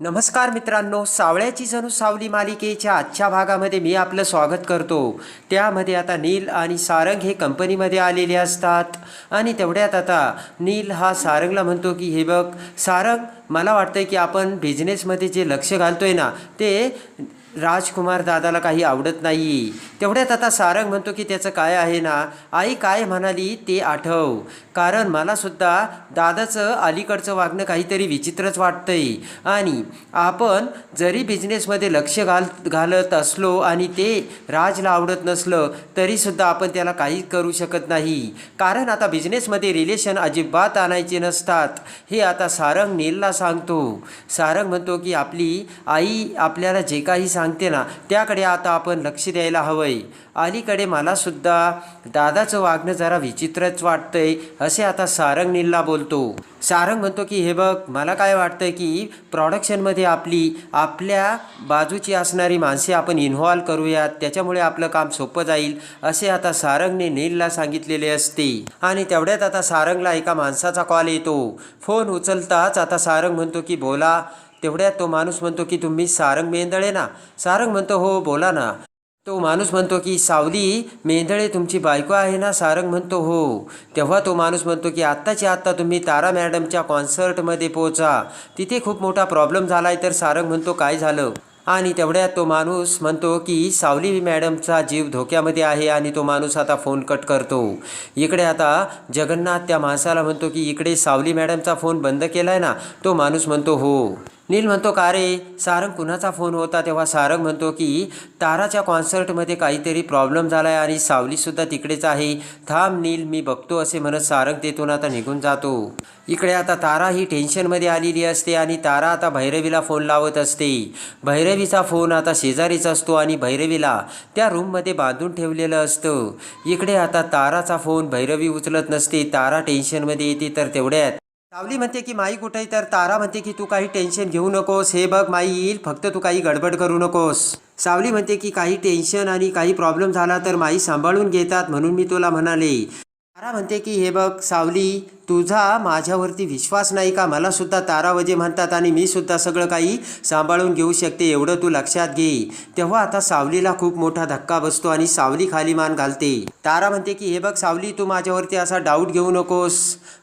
नमस्कार मित्रांनो सावळ्याची जणू सावली मालिकेच्या आजच्या भागामध्ये मी आपलं स्वागत करतो. त्यामध्ये आता नील आणि सारंग हे कंपनीमध्ये आलेले असतात. आणि तेवढ्यात आता नील हा सारंगला म्हणतो की हे बघ सारंग मला वाटतं की आपण बिझनेसमध्ये जे लक्ष घालतोय ना ते राजकुमार दादाला काही आवडत नाही. तेवढ्यात आता सारंग म्हणतो की त्याचं काय आहे ना? आई काय म्हणाली ते आठव. कारण मला सुद्धा दादाचं अलीकडचं वागणं काहीतरी विचित्रच वाटतंय. आणि आपण जरी बिझनेसमध्ये लक्ष घाल घालत असलो आणि ते राजला आवडत नसलं तरीसुद्धा आपण त्याला काही करू शकत नाही. कारण आता बिझनेसमध्ये रिलेशन अजिबात आणायचे नसतात. हे आता सारंग नीलला सांगतो. सारंग म्हणतो की आपली आई आपल्याला जे काही सांग सांगते ना त्याकडे आता आपण लक्ष द्यायला हवंय. अलीकडे मला सुद्धा दादाचं वागणं जरा विचित्रच वाटतंय असे आता सारंग नीलला बोलतो. सारंग म्हणतो की हे बघ मला काय वाटतं की प्रॉडक्शनमध्ये आपली आपल्या बाजूची असणारी माणसे आपण इन्व्हॉल्व करूयात त्याच्यामुळे आपलं काम सोपं जाईल असे आता सारंगने नीलला सांगितलेले असते. आणि तेवढ्यात आता सारंगला एका माणसाचा कॉल येतो. फोन उचलताच आता सारंग म्हणतो की बोला तेवढ्यात तो माणूस म्हणतो की तुम्ही सारंग मेंदळे ना. सारंग म्हणतो हो बोला ना. तो माणूस म्हणतो की सावली मेंदळे तुमची बायको आहे ना. सारंग म्हणतो हो. तेव्हा तो माणूस म्हणतो की आत्ताच्या आत्ता तुम्ही तारा मॅडमच्या कॉन्सर्टमध्ये पोहोचा. तिथे खूप मोठा प्रॉब्लेम झाला आहे तर सारंग म्हणतो काय झालं? आणि तेवढ्यात तो माणूस म्हणतो की सावली मॅडमचा जीव धोक्यामध्ये आहे आणि तो माणूस आता फोन कट करतो. इकडे आता जगन्नाथ त्या माणसाला म्हणतो की इकडे सावली मॅडमचा फोन बंद केला आहे ना. तो माणूस म्हणतो हो. नील म्हणतो का रे सारंग कुणाचा फोन होता तेव्हा सारंग म्हणतो की ताराच्या कॉन्सर्टमध्ये काहीतरी प्रॉब्लेम झाला आहे आणि सावलीसुद्धा तिकडेच आहे. थांब नील मी बघतो असे म्हणत सारंग तेथून आता निघून जातो. इकडे आता तारा ही टेन्शनमध्ये आलेली असते आणि तारा आता भैरवीला फोन लावत असते. भैरवीचा फोन आता शेजारीच असतो आणि भैरवीला त्या रूममध्ये बांधून ठेवलेलं असतं. इकडे आता ताराचा फोन भैरवी उचलत नसते तारा टेन्शनमध्ये येते तर तेवढ्यात सावली म्हणते की माई कुठे तर तारा म्हणते की तू काही टेन्शन घेऊ नकोस. हे बघ माई येईल. फक्त तू काही गडबड करू नकोस. सावली म्हणते की काही टेन्शन आणि काही प्रॉब्लेम झाला तर माई सांभाळून घेतात म्हणून मी तुला म्हणाले. तारा म्हणते की हे बघ सावली तुझा माझ्यावरती विश्वास नाही का? मला सुद्धा तारावजे म्हणतात आणि मी सुद्धा सगळं काही सांभाळून घेऊ शकते एवढं तू लक्षात घे. तेव्हा आता सावलीला खूप मोठा धक्का बसतो आणि सावली खाली मान घालते. तारा म्हणते की हे बघ सावली तू माझ्यावरती असा डाऊट घेऊ नकोस.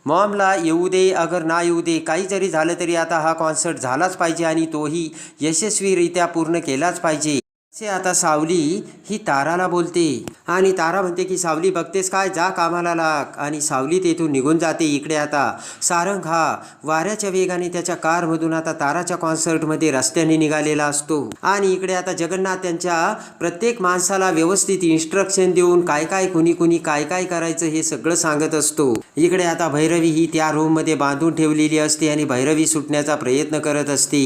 मॉमला येऊ दे अगर ना येऊ दे काही जरी झालं तरी आता हा कॉन्सर्ट झालाच पाहिजे आणि तोही यशस्वीरित्या पूर्ण केलाच पाहिजे. से आता सावली ही ताराला बोलते. आणि तारा म्हणते की सावली बघतेस काय? जा कामाला लाग. आणि सावली तेथून निघून जाते इकडे आता. सारंग हा वाऱ्याच्या वेगाने त्याच्या कारमधून आता ताराच्या कॉन्सर्टमध्ये रस्त्याने निघालेला असतो. आणि इकडे आता जगन्नाथ त्यांच्या प्रत्येक माणसाला व्यवस्थित इन्स्ट्रक्शन देऊन काय काय कुणी कुणी काय काय करायचं हे सगळं सांगत असतो. इकडे आता भैरवी ही त्या रूममध्ये बांधून ठेवलेली असते आणि भैरवी सुटण्याचा प्रयत्न करत असते.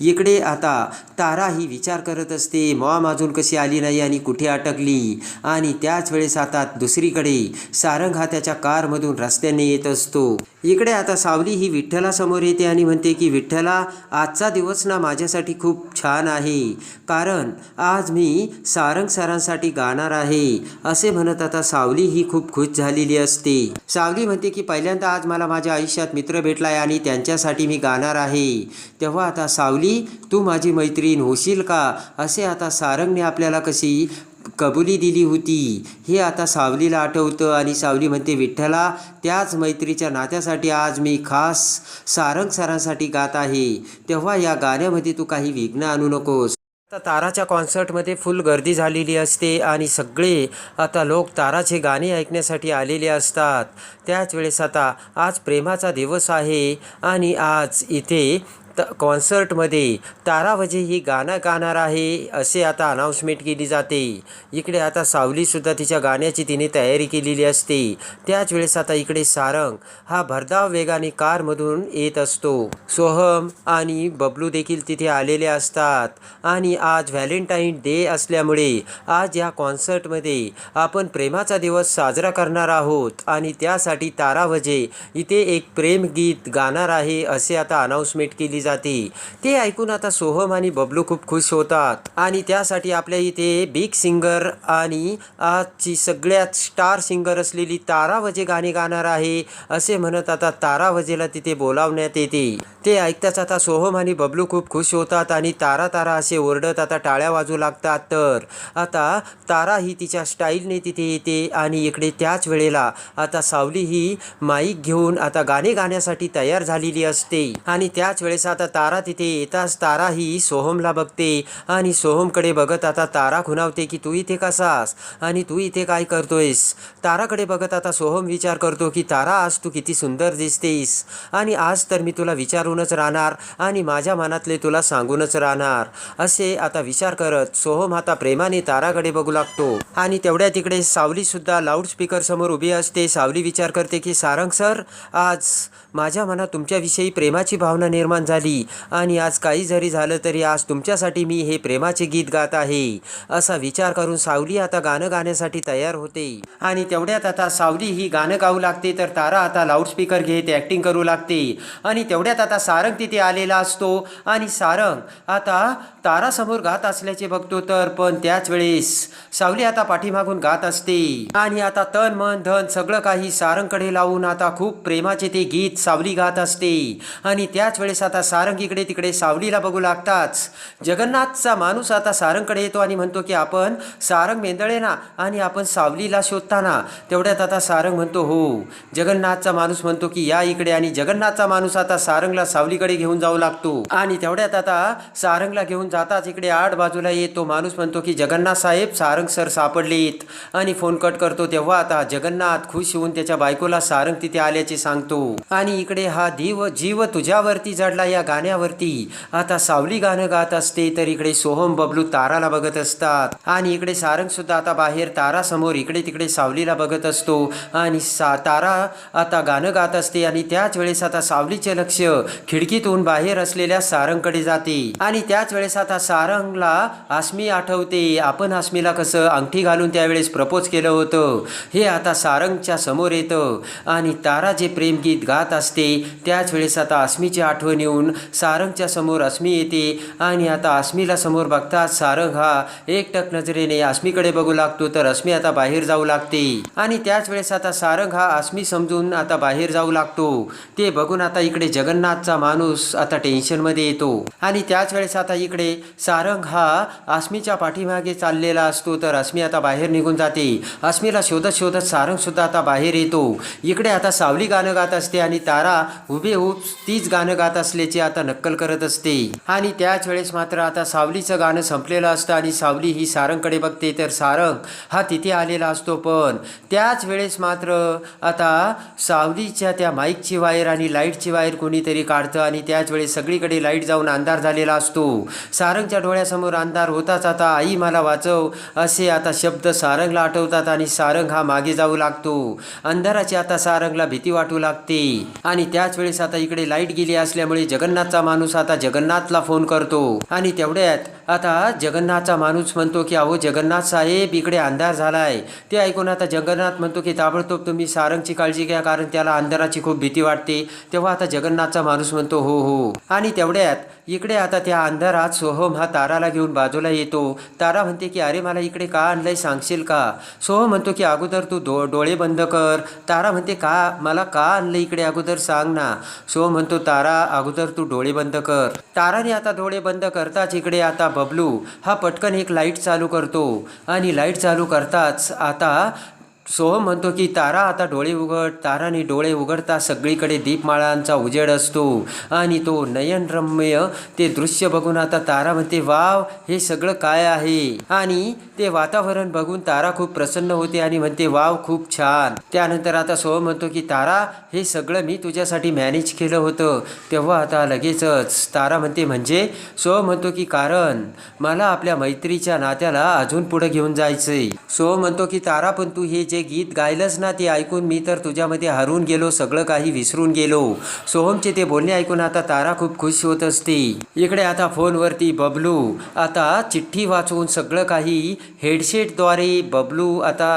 इकडे आता तारा ही विचार करत असते मॉम अजून कशी आली नाही आणि कुठे अटकली? आणि त्याच वेळेस आता दुसरीकडे सारंग हा त्याच्या कारमधून रस्त्याने येत असतो. इकडे आता सावली ही विठ्ठलासमोर येते आणि म्हणते की विठ्ठला आजचा दिवस ना माझ्यासाठी खूप छान आहे. कारण आज मी सारंग सरांसाठी गाणार आहे. असे म्हणत आता सावली ही खूप खुश झालेली असते. सावली म्हणते की पहिल्यांदा आज मला माझ्या आयुष्यात मित्र भेटलाय आणि त्यांच्यासाठी मी गाणार आहे. तेव्हा आता सावली तू माझी मैत्रीण होशील का? असे आता सारंगने आपल्याला कशी कबुली दिली होती? हे आता सावलीला आठवतं आणि सावली म्हणते विठ्ठला त्याच मैत्रीच्या नात्यासाठी आज मी खास सारंग सरांसाठी गात आहे. तेव्हा या गाण्यामध्ये तू काही विघ्न आणू नकोस. आता ताराच्या कॉन्सर्टमध्ये फुल गर्दी झालेली असते आणि सगळे आता लोक ताराचे गाणे ऐकण्यासाठी आलेले असतात. त्याच वेळेस आता आज प्रेमाचा दिवस आहे आणि आज इथे त कॉन्सर्टमध्ये तारावजे ही गाणं गाणार आहे असे आता अनाऊन्समेंट केली जाते. इकडे आता सावलीसुद्धा तिच्या गाण्याची तिने तयारी केलेली असते. त्याच वेळेस आता इकडे सारंग हा भरधाव वेगाने कारमधून येत असतो. सोहम आणि बबलू देखील तिथे आलेले असतात. आणि आज व्हॅलेंटाईन डे असल्यामुळे आज या कॉन्सर्टमध्ये आपण प्रेमाचा दिवस साजरा करणार आहोत. आणि त्यासाठी तारावजे इथे एक प्रेमगीत गाणार आहे असे आता अनाऊन्समेंट केली जाते. ते ऐकून आता सोहम आणि बबलू खूप खुश होतात. आणि त्यासाठी आपल्या इथे बिग सिंगर आणि आजची सगळ्यात स्टार सिंगर असलेली तारा वजे गाणे गाणार आहे असे म्हणत आता तारा वजेला तिथे बोलावण्यात येते. ते ऐकताच आता सोहम आणि बबलू खूप खुश होतात आणि तारा तारा असे ओरडत आता टाळ्या वाजू लागतात तर. आता तारा ही तिच्या स्टाईलने तिथे येते आणि इकडे त्याच वेळेला आता सावली ही माईक घेऊन आता गाणे गाण्यासाठी तयार झालेली असते. आणि त्याच वेळेस आता तारा तिथे येताच तारा ही सोहमला बघते आणि सोहमकडे बघत आता तारा खुणावते की तू इथे कसास आणि तू इथे काय करतोयस? ताराकडे बघत आता सोहम विचार करतो की तारा आज तू किती सुंदर दिसतेस. आणि आज तर मी तुला विचारूनच राहणार आणि माझ्या मनातले तुला सांगूनच राहणार. असे आता विचार करत सोहम आता प्रेमाने ताराकडे बघू लागतो. आणि तेवढ्या तिकडे सावली सुद्धा लाऊडस्पीकर समोर उभी असते. सावली विचार करते की सारंग सर आज माझ्या मनात तुमच्याविषयी प्रेमाची भावना निर्माण झाली. आणि आज काही जरी झालं तरी आज तुमच्यासाठी मी हे प्रेमाचे गीत गात आहे. असा विचार करून सावली आता गाणं गाण्यासाठी तयार होते. आणि तेवढ्यात आता सावली ही गाणं गाऊ लागते तर तारा आता लाऊडस्पीकर घेत ॲक्टिंग करू लागते. आणि तेवढ्यात आता सारंग तिथे आलेला असतो. आणि सारंग आता तारासमोर गात असल्याचे बघतो तर पण त्याच वेळेस सावली आता पाठीमागून गात असते. आणि आता तन मन धन सगळं काही सारंगकडे लावून आता खूप प्रेमाचे ते गीत सावली गात असते. आणि त्याच वेळेस आता सारंग इकडे तिकडे सावलीला बघू लागताच. जगन्नाथचा माणूस आता सारंगकडे येतो आणि म्हणतो की आपण सारंग मेंदळे ना आणि आपण सावलीला शोधताना. तेवढ्यात आता सारंग म्हणतो हो. जगन्नाथचा माणूस म्हणतो की या इकडे. आणि जगन्नाथचा माणूस आता सारंगला सावलीकडे घेऊन जाऊ लागतो. आणि तेवढ्यात आता सारंगला घेऊन जाताच इकडे आठ बाजूला येतो माणूस म्हणतो की जगन्नाथ साहेब सारंग सर सापडलेत. आणि फोन कट करतो तेव्हा आता जगन्नाथ खुश होऊन त्याच्या बायकोला सारंग तिथे आल्याचे सांगतो. आणि इकडे हा दीव जीव तुझ्यावरती जडला या गाण्यावरती. आता सावली गाणं गात असते तर इकडे सोहम बबलू ताराला बघत असतात. आणि इकडे सारंग सुद्धा आता बाहेर तारा समोर इकडे तिकडे सावलीला बघत असतो. आणि सा तारा आता गाणं गात असते आणि त्याच वेळेस आता सावलीचे लक्ष खिडकीतून बाहेर असलेल्या सारंगकडे जाते. आणि त्याच वेळेस आता सारंगला आसमी आठवते. आपण आसमीला कसं अंगठी घालून त्यावेळेस प्रपोज केलं होतं. हे आता सारंगच्या समोर येतं. आणि तारा जे प्रेमगीत गात असते. त्याच वेळेस आता अस्मीची आठवण येऊन सारंगच्या समोर अस्मी येते आणि आता अस्मीला समोर बघताच सारंग हा एकटक नजरेने अस्मीकडे बघू लागतो तर अस्मी आता बाहेर जाऊ लागते. आणि त्याच वेळेस आता सारंग हा अस्मी समजून आता बाहेर जाऊ लागतो. ते बघून आता इकडे जगन्नाथचा माणूस आता टेन्शनमध्ये येतो. आणि त्याच वेळेस आता इकडे सारंग हा अस्मीच्या पाठीमागे चाललेला असतो तर अस्मी आता बाहेर निघून जाते. अस्मीला शोधत शोधत सारंग सुद्धा आता बाहेर येतो. इकडे आता सावली गाणं गात असते आणि तारा हुबेहूब तीच गाणं गात असल्याची आता नक्कल करत असते. आणि त्याच वेळेस मात्र आता सावलीचं गाणं संपलेलं असतं आणि सावली ही सारंगकडे बघते तर सारंग हा तिथे आलेला असतो पण त्याच वेळेस मात्र आता सावलीच्या त्या माईकची वायर आणि लाईटची वायर कोणीतरी काढतं आणि त्याच वेळेस सगळीकडे लाइट जाऊन अंधार झालेला असतो. सारंगच्या डोळ्यासमोर अंधार होताच आता आई मला वाचव असे आता शब्द सारंगला आठवतात आणि सारंग हा मागे जाऊ लागतो. अंधाराची आता सारंगला भीती वाटू लागते. आणि त्याच वेळेस आता इकडे लाइट गेली असल्यामुळे जगन्नाथचा माणूस आता जगन्नाथला फोन करतो. आणि तेवढ्यात आता जगन्नाथचा माणूस म्हणतो की अहो जगन्नाथ साहेब इकडे अंधार झालाय. ते ऐकून आता जगन्नाथ म्हणतो की ताबडतोब तुम्ही सारंगची काळजी घ्या कारण त्याला अंधाराची खूप भीती वाटते. तेव्हा आता जगन्नाथचा माणूस म्हणतो हो हो. आणि तेवढ्यात इकडे आता त्या अंधारात सोहम हा ताराला घेऊन बाजूला येतो. तारा म्हणते की अरे मला इकडे का आणलंय सांगशील का? सोहम म्हणतो की अगोदर तू डो डोळे बंद कर. तारा म्हणते का मला का आणलं इकडे अगोदर? सांग ना. सोहम म्हणतो तारा अगोदर तू डोळे बंद कर. ताराने आता डोळे बंद करताच इकडे आता बबलू. हा पटकन एक लाइट चालू करतो. आणि लाइट चालू करताच आता सोहम म्हणतो की तारा आता डोळे उघड ताराने डोळे उघडता सगळीकडे दीपमाळांचा उजेड असतो. आणि तो नयनरम्य ते दृश्य बघून आता तारा म्हणते वाव हे सगळं काय आहे? आणि ते वातावरण बघून तारा खूप प्रसन्न होते आणि म्हणते वाव खूप छान. त्यानंतर आता सोहम म्हणतो की तारा हे सगळं मी तुझ्यासाठी मॅनेज केलं होतं. तेव्हा आता लगेचच. तारा म्हणते म्हणजे? सोहम म्हणतो की कारण मला आपल्या मैत्रीच्या नात्याला अजून पुढे घेऊन जायचंय. सोहम म्हणतो की तारा पण तू हे जे ते गीत गायलंच ना ते ऐकून मी तर तुझ्यामध्ये हरून गेलो सगळं काही विसरून गेलो. सोहमचे ते बोलणे ऐकून आता तारा खूप खुश होत असते. इकडे आता फोनवरती बबलू. आता चिठ्ठी वाचून सगळं काही हेडसेटद्वारे बबलू आता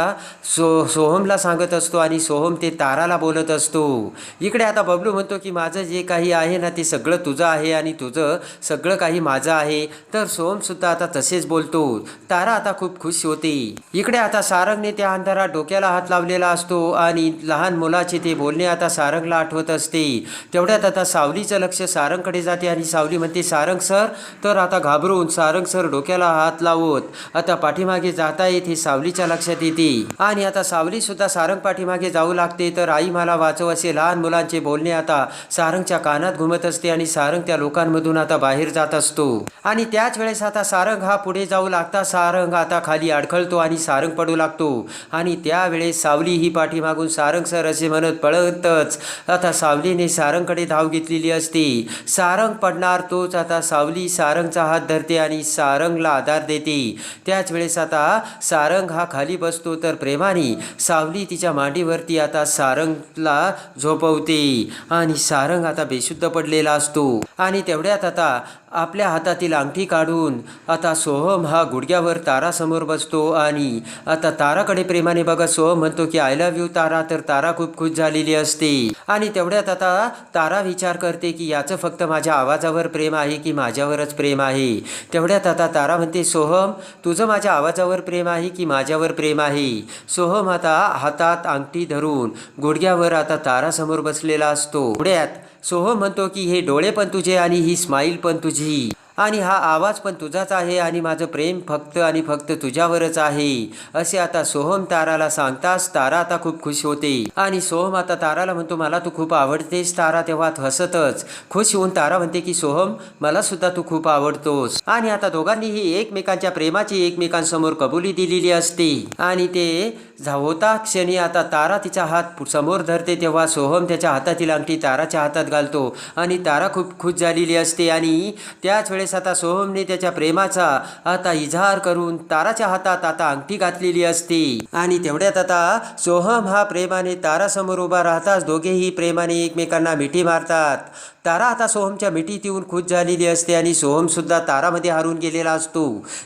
सो सोहमला सांगत असतो आणि सोहम ते ताराला बोलत असतो. इकडे आता बबलू म्हणतो की माझं जे काही आहे ना ते सगळं तुझं आहे आणि तुझं सगळं काही माझं आहे. तर सोहमसुद्धा आता तसेच बोलतो. तारा आता खूप खुश होते. इकडे आता सारंगने त्या अंधारात डोक्याला हात लावलेला असतो आणि लहान मुलाचे ते बोलणे आता सारंगला आठवत असते. तेवढ्यात आता सावलीचं लक्ष सारंगकडे जाते आणि सावली म्हणते सारंग सर तर आता घाबरून सारंग सर डोक्याला हात लावत. आता पाठीमागे जाता येत हे सावलीच्या लक्षात येते. आणि आता सावली सुद्धा सारंग पाठीमागे जाऊ लागते तर आई मला वाचव असे लहान मुलांचे बोलणे आता सारंगच्या कानात घुमत असते आणि सारंग त्या लोकांमधून आता बाहेर जात असतो. आणि त्याच वेळेस आता सारंग हा पुढे जाऊ लागता सारंग आता खाली अडखळतो आणि सारंग पडू लागतो. आणि त्या त्यावेळेस सावली ही पाठीमागून सारंग सर असे म्हणत पळतच. आता सावलीने सारंगकडे धाव घेतलेली असते. सारंग पडणार तोच आता सावली सारंगचा हात धरते आणि सारंगला आधार देते. त्याच वेळेस आता सारंग हा खाली बसतो तर प्रेमाने सावली तिच्या मांडीवरती आता सारंगला झोपवते. आणि सारंग आता बेशुद्ध पडलेला असतो. आणि तेवढ्यात आता आपल्या हातातील अंगठी काढून आता सोहम हा गुडघ्यावर तारासमोर बसतो आणि आता ताराकडे प्रेमाने बघत सोहम म्हणतो की आय लव्ह यू तारा. तर तारा खूप खुश झालेली असते. आणि तेवढ्यात आता तारा विचार करते की याचं फक्त माझ्या आवाजावर प्रेम आहे की माझ्यावरच प्रेम आहे? तेवढ्यात आता तारा म्हणते सोहम तुझं माझ्या आवाजावर प्रेम आहे की माझ्यावर प्रेम आहे? सोहम आता हातात अंगठी धरून गुडघ्यावर आता तारासमोर बसलेला असतो. पुढ्यात सोहम म्हणतो की हे डोळे पण तुझे आणि ही स्माईल पण तुझी. आणि हा आवाज पण तुझाच आहे आणि माझं प्रेम फक्त आणि फक्त तुझ्यावरच आहे. असे आता सोहम ताराला सांगताच तारा आता खूप खुश होते. आणि सोहम आता ताराला म्हणतो मला तू खूप आवडतेस. तारा तेव्हा हसतच खुश होऊन तारा म्हणते की सोहम मला सुद्धा तू खूप आवडतोस. आणि आता दोघांनीही एकमेकांच्या प्रेमाची एकमेकांसमोर कबुली दिलेली असते. आणि ते होता क्षणी आता तारा तिचा हात समोर धरते तेव्हा सोहम त्याच्या हातातील अंगठी ताराच्या हातात घालतो आणि तारा खूप खुश झालेली असते आणि त्याच वेळेस आता सोहमने त्याच्या प्रेमाचा आता इजहार करून ताराच्या हातात आता अंगठी घातलेली असते. आणि तेवढ्यात आता सोहम हा प्रेमाने तारासमोर उभा राहताच दोघेही प्रेमाने एकमेकांना मिठी मारतात. तारा आता सोहमच्या मिठीत येऊन खुश झालेली असते आणि सोहमसुद्धा तारामध्ये हारून गेलेला असतो.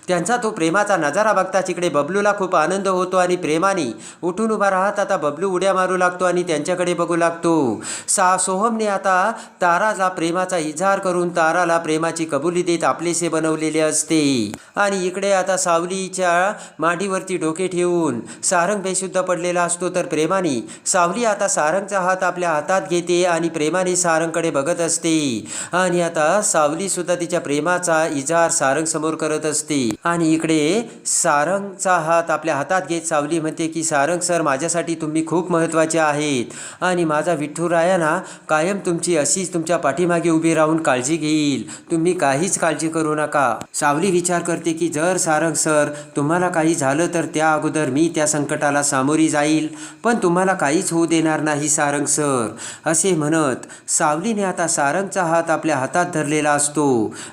त्यांचा तो प्रेमाचा नजारा बघताच इकडे बबलूला खूप आनंद होतो आणि प्रेमाने उठून उभा राहत आता बबलू उड्या मारू लागतो आणि त्यांच्याकडे बघू लागतो. सा सोहमने आता ताराला प्रेमाचा इजहार करून ताराला प्रेमाची कबुली देत आपलेसे बनवलेले असते. आणि इकडे आता सावलीच्या मांडीवरती डोके ठेवून सारंग बेशुद्ध पडलेला असतो. तर प्रेमाने सावली आता सारंगचा हात आपल्या हातात घेते आणि प्रेमाने सारंगकडे बघत असते. आणि आता सावली सुद्धा तिच्या प्रेमाचा इजार सारंग समोर करत असते. आणि इकडे सारंगचा हात आपल्या हातात घेत सावली म्हणते की सारंग सर माझ्यासाठी तुम्ही खूप महत्त्वाचे आहेत. आणि माझा विठ्ठुराया ना कायम तुमची अशीच तुमच्या पाठीमागे उभी राहून काळजी घेईल. तुम्ही काहीच काळजी करू नका. सावली विचार करते की जर सारंग सर तुम्हाला काही झालं तर त्या अगोदर मी त्या संकटाला सामोरी जाईल. पण तुम्हाला काहीच होऊ देणार नाही सारंग सर. असे म्हणत सावलीने आता सारंगचा हात आपल्या हातात धरलेला असतो.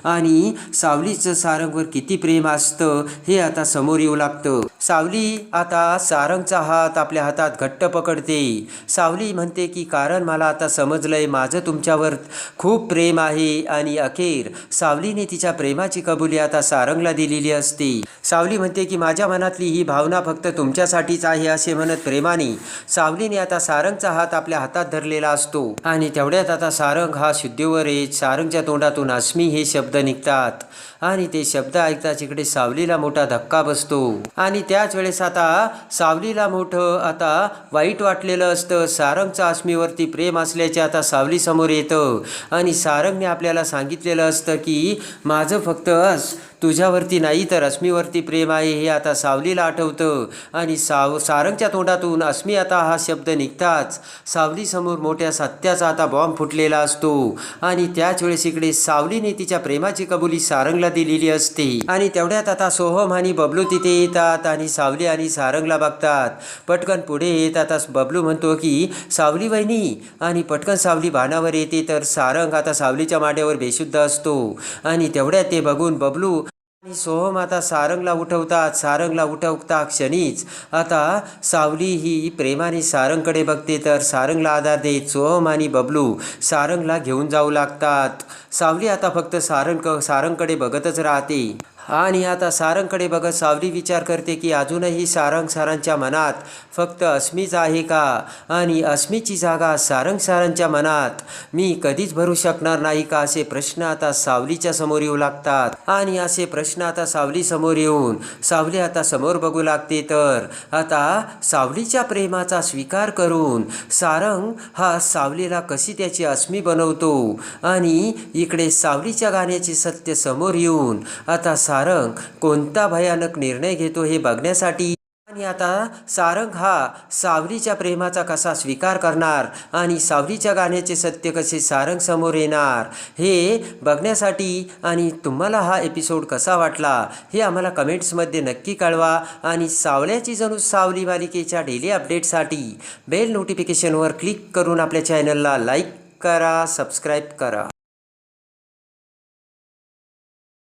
आणि सावलीचं सारंगवर किती प्रेम असतं हे आता समोर येऊ लागतं. सावली आता सारंगचा हात आपल्या हातात घट्ट पकडते. सावली म्हणते की कारण मला आता समजलंय माझं तुमच्यावर खूप प्रेम आहे आणि अखेर सावलीने तिच्या प्रेमाची कबुली आता सारंगला दिलेली असते. सावली म्हणते की माझ्या मनातली ही भावना फक्त तुमच्यासाठीच आहे असे म्हणत प्रेमाने सावलीने आता सारंगचा हात आपल्या हातात धरलेला असतो. आणि तेवढ्यात आता सारंग हा शुद्धीवर येत सारंगच्या तोंडातून अस्मी हे शब्द निघतात. आणि ते शब्द ऐकताच इकडे सावलीला मोठा धक्का बसतो. आणि त्याच वेळेस आता सावलीला मोठं आता वाईट वाटलेलं असतं. सारंगचं अस्मीवरती प्रेम असल्याचे आता सावलीसमोर येतं. आणि सारंगने आपल्याला सांगितलेलं असतं की माझं फक्त तुझ्यावरती नाही तर अस्मीवरती प्रेम आहे हे आता सावलीला आठवतं. आणि साव सारंगच्या तोंडातून अस्मी आता हा शब्द निघताच. सावलीसमोर मोठ्या सत्याचा आता बॉम्ब फुटलेला असतो. आणि त्याच वेळेस इकडे सावलीने तिच्या प्रेमाची कबुली सारंगला दिलेली असते. आणि तेवढ्यात आता सोहम आणि बबलू तिथे येतात आणि सावली आणि सारंगला बघतात. पटकन पुढे येत आता बबलू म्हणतो की सावली वहिनी आणि पटकन सावली भानावर येते तर सारंग आता सावलीच्या मांड्यावर बेशुद्ध असतो. आणि तेवढ्यात ते बघून बबलू आणि सोहम आता सारंगला उठवतात सारंगला उठवता क्षणीच. आता सावली ही प्रेमाने सारंगकडे बघते तर सारंगला आधार देत सोहम आणि बबलू सारंगला घेऊन जाऊ लागतात. सावली आता फक्त सारंग सारंगकडे बघतच राहते. आणि आता सारंगकडे बघत सावली विचार करते की अजूनही सारंग सारांच्या मनात फक्त अस्मीच आहे का? आणि अस्मीची जागा सारंग सारांच्या मनात मी कधीच भरू शकणार नाही का? असे प्रश्न आता सावलीच्या समोर येऊ लागतात. आणि असे प्रश्न आता सावली समोर येऊन सावली आता समोर बघू लागते. तर आता सावलीच्या प्रेमाचा स्वीकार करून सारंग हा सावलीला कशी त्याची अस्मी बनवतो? आणि इकडे सावलीच्या गाण्याचे सत्य समोर येऊन आता सारंग कोणता भयानक निर्णय घेतो हे बघण्यासाठी? आणि आता सारंग हा सावलीच्या प्रेमाचा कसा स्वीकार करणार? आणि सावलीच्या गाण्याचे सत्य कसे सारंग समोर येणार? हे बघण्यासाठी आणि तुम्हाला हा एपिसोड कसा वाटला? हे आम्हाला कमेंट्समध्ये नक्की कळवा. आणि सावल्याची जणू सावली मालिकेच्या डेली अपडेटसाठी बेल नोटिफिकेशनवर क्लिक करून आपल्या चॅनलला लाईक करा सबस्क्राईब करा.